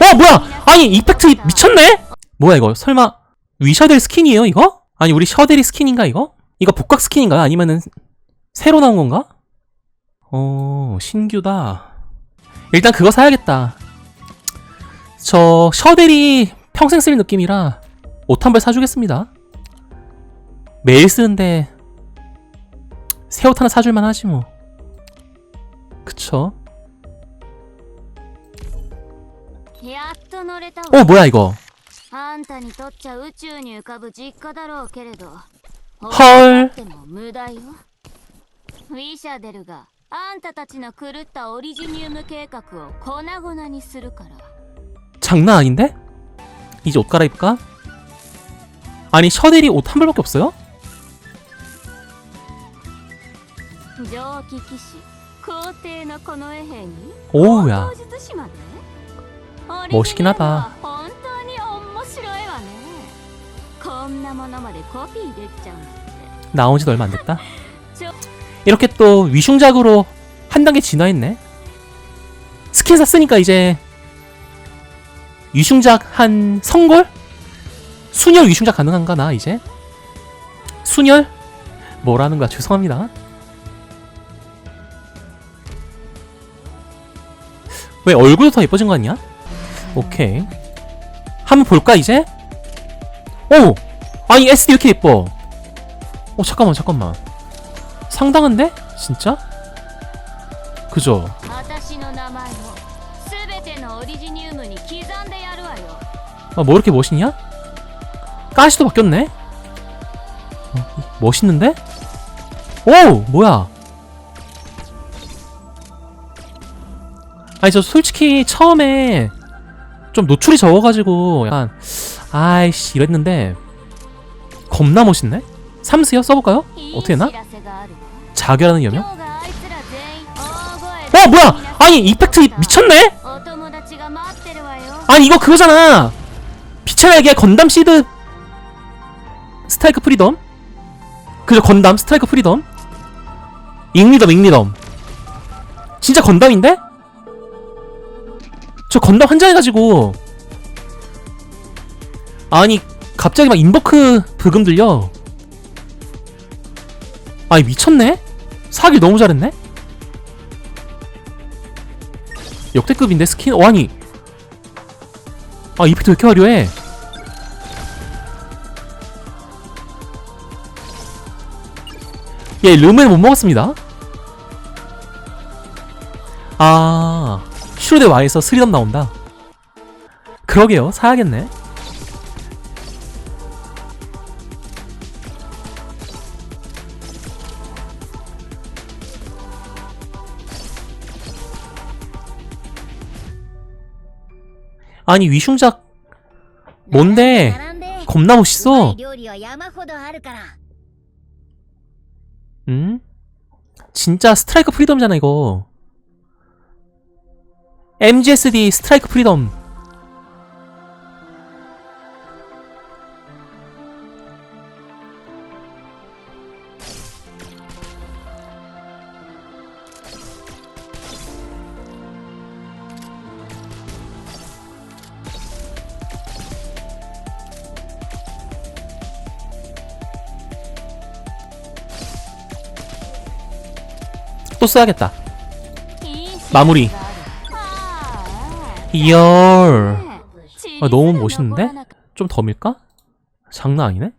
어 뭐야? 아니 이펙트 미쳤네? 뭐야 이거? 설마 위셔델 스킨이에요 이거? 아니 우리 셔델이 스킨인가 이거? 이거 복각 스킨인가 아니면은 새로 나온 건가? 어 신규다. 일단 그거 사야겠다. 저 셔델이 평생 쓸 느낌이라 옷 한 벌 사주겠습니다. 매일 쓰는데 새 옷 하나 사줄만 하지 뭐. 그쵸 やっと乗れたわ 어 뭐야 이거 あんたにとっちゃ宇宙に浮かぶ実家だろうけれど 헐 でも無駄よウィシャデルがあんたたちの狂ったオリジニウム計画を粉々にするから 장난 아닌데? 이제 옷 갈아입을까? 아니 셔델이 옷 한 벌밖에 없어요? 蒸気騎士皇帝の近衛兵に 오우야 当術師まで 멋있긴 하다. 나온 지도 얼마 안 됐다. 이렇게 또 위슉작으로 한 단계 진화했네. 스킨 샀으니까 이제 위슉작 한 성골? 순열 위슉작 가능한가 나 이제? 순열? 뭐라는 거야 죄송합니다. 왜 얼굴도 더 예뻐진 거 아니야? 오케이. 한번 볼까 이제? 오! 아니 SD 이렇게 예뻐. 오 잠깐만 잠깐만. 상당한데? 진짜? 그죠? 아, 뭐 이렇게 멋있냐? 가시도 바뀌었네? 어, 멋있는데? 오! 뭐야? 아니 저 솔직히 처음에 좀 노출이 적어가지고 약간 아이씨 이랬는데 겁나 멋있네? 삼스요? 써볼까요? 어떻게 했나? 자결하는 여명? 어 뭐야! 아니 이펙트 미쳤네? 아니 이거 그거잖아! 빛의 날개 건담 시드 스타이크 프리덤? 그죠 건담 스타이크 프리덤? 잉리덤 잉리덤 진짜 건담인데? 저 건담 환장해가지고 아니 갑자기 막 인버크 브금 들려 아니 미쳤네? 사기 너무 잘했네? 역대급인데 스킨? 어 아니 아 이펙트 왜 이렇게 화려해 얘 르면 못 먹었습니다 아 10초 대 왕에서 스리덤 나온다. 그러게요. 사야겠네. 아니 위슝작 뭔데? 겁나 멋있어. 응? 진짜 스트라이크 프리덤이잖아 이거. MGSD 스트라이크 프리덤 또 써야겠다. 마무리. 이열 네. 아, 너무 멋있는데? 좀 더 밀까? 장난 아니네?